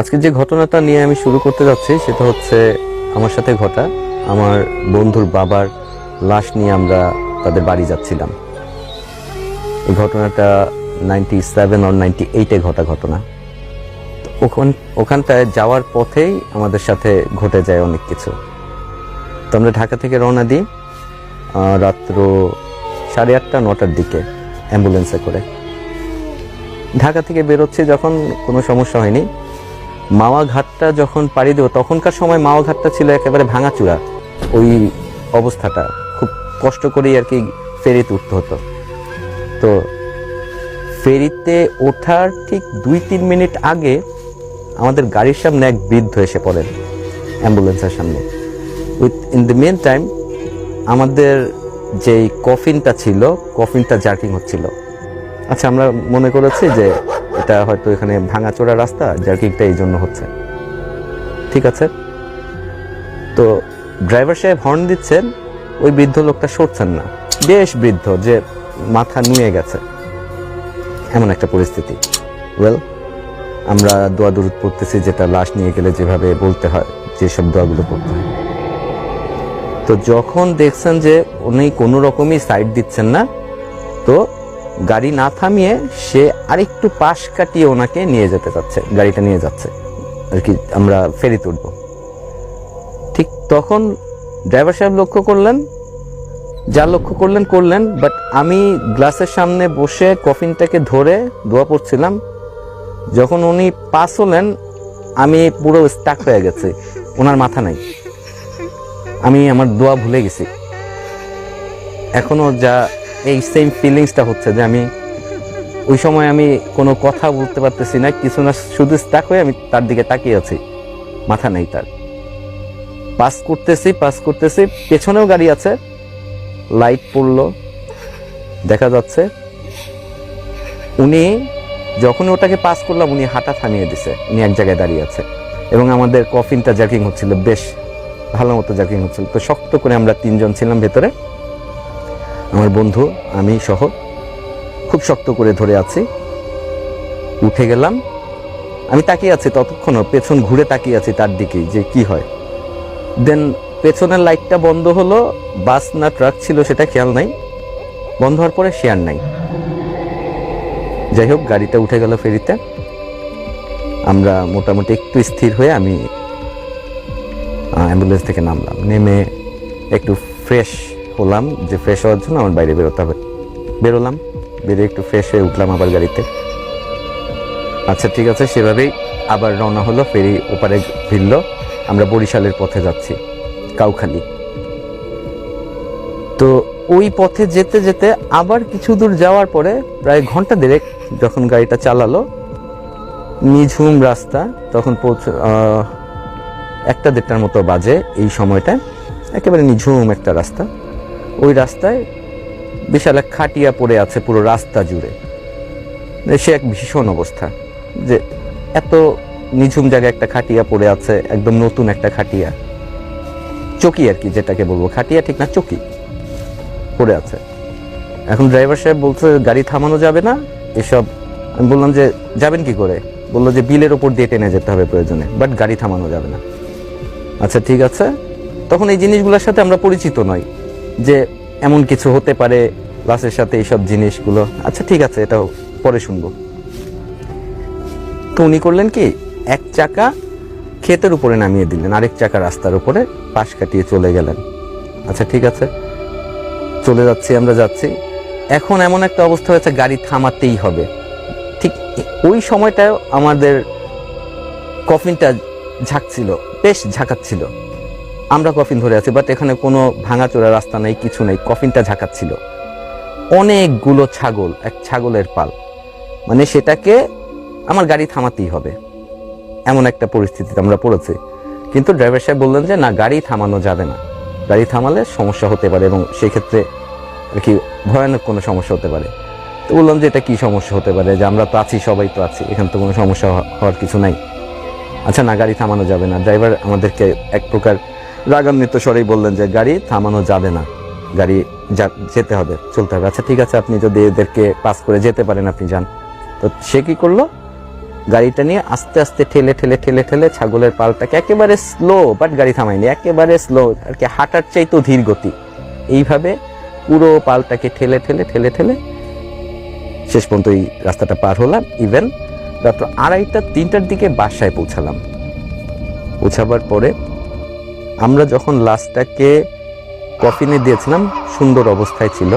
আজকে যে ঘটনাটা নিয়ে আমি শুরু করতে যাচ্ছি, সেটা হচ্ছে আমার সাথে ঘটা। আমার বন্ধুর বাবার লাশ নিয়ে আমরা তাদের বাড়ি যাচ্ছিলাম। এই ঘটনাটা নাইনটি সেভেন আর নাইনটি এইটে ঘটা ঘটনা। ওখান ওখানটায় যাওয়ার পথেই আমাদের সাথে ঘটে যায় অনেক কিছু। তো আমরা ঢাকা থেকে রওনা দিই রাত্র সাড়ে আটটা, নটার দিকে অ্যাম্বুলেন্সে করে। ঢাকা থেকে বেরোচ্ছি যখন কোনো সমস্যা হয়নি। মাওয়া ঘাটটা যখন পাড়ি দেবো, তখনকার সময় মাওয়া ঘাটটা ছিল একেবারে ভাঙাচুরা ওই অবস্থাটা খুব কষ্ট করেই আর কি ফেরিতে উঠতে হতো। তো ফেরিতে ওঠার ঠিক দুই তিন মিনিট আগে আমাদের গাড়ির সামনে এক বৃদ্ধ এসে পড়েন অ্যাম্বুলেন্সের সামনে। With, in the mean time, আমাদের যেই কফিনটা ছিল, কফিনটা জার্কিং হচ্ছিল। আচ্ছা আমরা মনে করেছি যে এটা হয়তো এখানে ভাঙাচোরা রাস্তা জার্কিংটা এই জন্য হচ্ছে। ঠিক আছে? তো ড্রাইভার সাহেব হর্ন দিচ্ছেন, ওই বৃদ্ধ লোকটা সরছেন না। বেশ বৃদ্ধ, যে মাথা নুয়ে গেছে। এমন একটা পরিস্থিতি। ওয়েল আমরা দোয়া দূর পড়তেছি, যেটা লাশ নিয়ে গেলে যেভাবে বলতে হয়, যেসব দোয়াগুলো পড়তে হয়। তো যখন দেখছেন যে উনি কোনো রকমই সাইড দিচ্ছেন না গাড়ি না থামিয়ে সে আরেকটু পাশ কাটিয়ে ওনাকে নিয়ে যেতে চাচ্ছে, গাড়িটা নিয়ে যাচ্ছে। আর কি, আমরা ফেরি তুলব। ঠিক তখন ড্রাইভার সাহেব লক্ষ্য করলেন, যা লক্ষ্য করলেন করলেন বাট আমি গ্লাসের সামনে বসে কফিনটাকে ধরে দোয়া পড়ছিলাম। যখন উনি পাস হলেন, আমি পুরো স্টাক হয়ে গেছি। ওনার মাথা নাই। আমি আমার দোয়া ভুলে গেছি। এখনও যা এই সেম ফিলিংসটা হচ্ছে যে আমি ওই সময় আমি কোনো কথা বলতে পারতেছি না, কিছু না, শুধু স্টাক হয়ে আমি তার দিকে তাকিয়ে আছি। মাথা নেই তার। পাস করতেছি পাস করতেছি, পেছনেও গাড়ি আছে। লাইট পড়ল, দেখা যাচ্ছে উনি যখন ওটাকে পাস করলাম, উনি হাঁটা থামিয়ে দিছে। উনি এক জায়গায় দাঁড়িয়ে আছে। এবং আমাদের কফিনটা জ্যাকিং হচ্ছিল, বেশ ভালো মতো জ্যাকিং হচ্ছিল। তো শক্ত করে আমরা তিনজন ছিলাম ভেতরে। আমার বন্ধু, আমি সহ খুব শক্ত করে ধরে আছি। উঠে গেলাম। আমি তাকিয়ে আছি ততক্ষণও পেছন ঘুরে তাকিয়ে আছি তার দিকেই, যে কি হয়। দেন পেছনের লাইটটা বন্ধ হলো, বাস না ট্রাক ছিল সেটা খেয়াল নাই। বন্ধ হওয়ার পরে শেয়ার নাই। যাই হোক, গাড়িটা উঠে গেল ফেরিতে। আমরা মোটামুটি একটু স্থির হয়ে আমি অ্যাম্বুলেন্স থেকে নামলাম। নেমে একটু ফ্রেশ হলাম যে ফ্রেশ হওয়ার জন্য আমার বাইরে বেরোতে হবে। বেরোলাম, বেরিয়ে একটু ফ্রেশ হয়ে উঠলাম আবার গাড়িতে। আচ্ছা ঠিক আছে, সেভাবেই আবার রওনা হলো, ফেরি ওপারে ভিড়ল আমরা বরিশালের পথে যাচ্ছি, কাউখালী। তো ওই পথে যেতে যেতে আবার কিছু দূর যাওয়ার পরে প্রায় ঘণ্টা দেড়েক যখন গাড়িটা চালালো, নিঝুম রাস্তা, তখন পৌঁছে একটা দেড়টার মতো বাজে এই সময়টায়। একেবারে নিঝুম একটা রাস্তা। ওই রাস্তায় বিশাল এক খাটিয়া পড়ে আছে পুরো রাস্তা জুড়ে। সে এক ভীষণ অবস্থা, যে এত নিঝুম জায়গায় একটা খাটিয়া পড়ে আছে, একদম নতুন একটা খাটিয়া। চকি আর কি যেটাকে বলব, খাটিয়া ঠিক না, চকি পড়ে আছে। এখন ড্রাইভার সাহেব বলছে, গাড়ি থামানো যাবে না, এসব আমি বললাম যে, যাবেন কি করে? বলল যে, বিলের ওপর দিয়ে টেনে যেতে হবে প্রয়োজনে, বাট গাড়ি থামানো যাবে না। আচ্ছা ঠিক আছে। তখন এই জিনিসগুলোর সাথে আমরা পরিচিত নই। যে এমন কিছু হতে পারে বাসের সাথে এইসব জিনিসগুলো। আচ্ছা ঠিক আছে এটাও পরে শুনব। তো উনি করলেন কি, এক চাকা ক্ষেতের উপরে নামিয়ে দিলেন, আরেক চাকা রাস্তার উপরে পাশ কাটিয়ে চলে গেলেন। আচ্ছা ঠিক আছে, চলে যাচ্ছি, আমরা যাচ্ছি। এখন এমন একটা অবস্থা হয়েছে, গাড়ি থামাতেই হবে। ঠিক ওই সময়টায় আমাদের কফিনটা ঝাঁকছিল, বেশ ঝাঁকাচ্ছিল। আমরা কফিন ধরে আছি বাট এখানে কোনো ভাঙাচোরা রাস্তা নেই, কিছু নেই, কফিনটা ঝাঁকাচ্ছিল। অনেকগুলো ছাগল, এক ছাগলের পাল। মানে সেটাকে আমার গাড়ি থামাতেই হবে। এমন একটা পরিস্থিতিতে আমরা পড়েছি। কিন্তু ড্রাইভার সাহেব বললেন যে, না, গাড়ি থামানো যাবে না। গাড়ি থামালে সমস্যা হতে পারে এবং সেই ক্ষেত্রে আর কি ভয়ানক কোনো সমস্যা হতে পারে। তো বললাম যে, এটা কী সমস্যা হতে পারে? যে আমরা তো আছি, সবাই তো আছি, এখানে তো কোনো সমস্যা হওয়ার কিছু নাই। আচ্ছা না, গাড়ি থামানো যাবে না। ড্রাইভার আমাদেরকে এক প্রকার রাগান্বিত স্বরেই বললেন যে, গাড়ি থামানো যাবে না। গাড়ি যেতে হবে, চলতে হবে। আচ্ছা ঠিক আছে, আপনি যদি এদেরকে পাস করে যেতে পারেন, আপনি যান। তো সে কি করল? গাড়িটা নিয়ে আস্তে আস্তে ঠেলে ঠেলে ঠেলে ঠেলে ছাগলের পালটাকে একেবারে স্লো বাট গাড়ি থামায়নি, একেবারে স্লো আর কি হাঁটার চাইতেও ধীর গতি। এইভাবে পুরো পালটাকে ঠেলে ঠেলে ঠেলে ঠেলে শেষ পর্যন্ত এই রাস্তাটা পার হলাম। ইভেন রাত্র আড়াইটা, তিনটার দিকে বাসায় পৌঁছালাম। পৌঁছাবার পরে আমরা যখন লাশটাকে কফিনে দিয়েছিলাম সুন্দর অবস্থায় ছিল।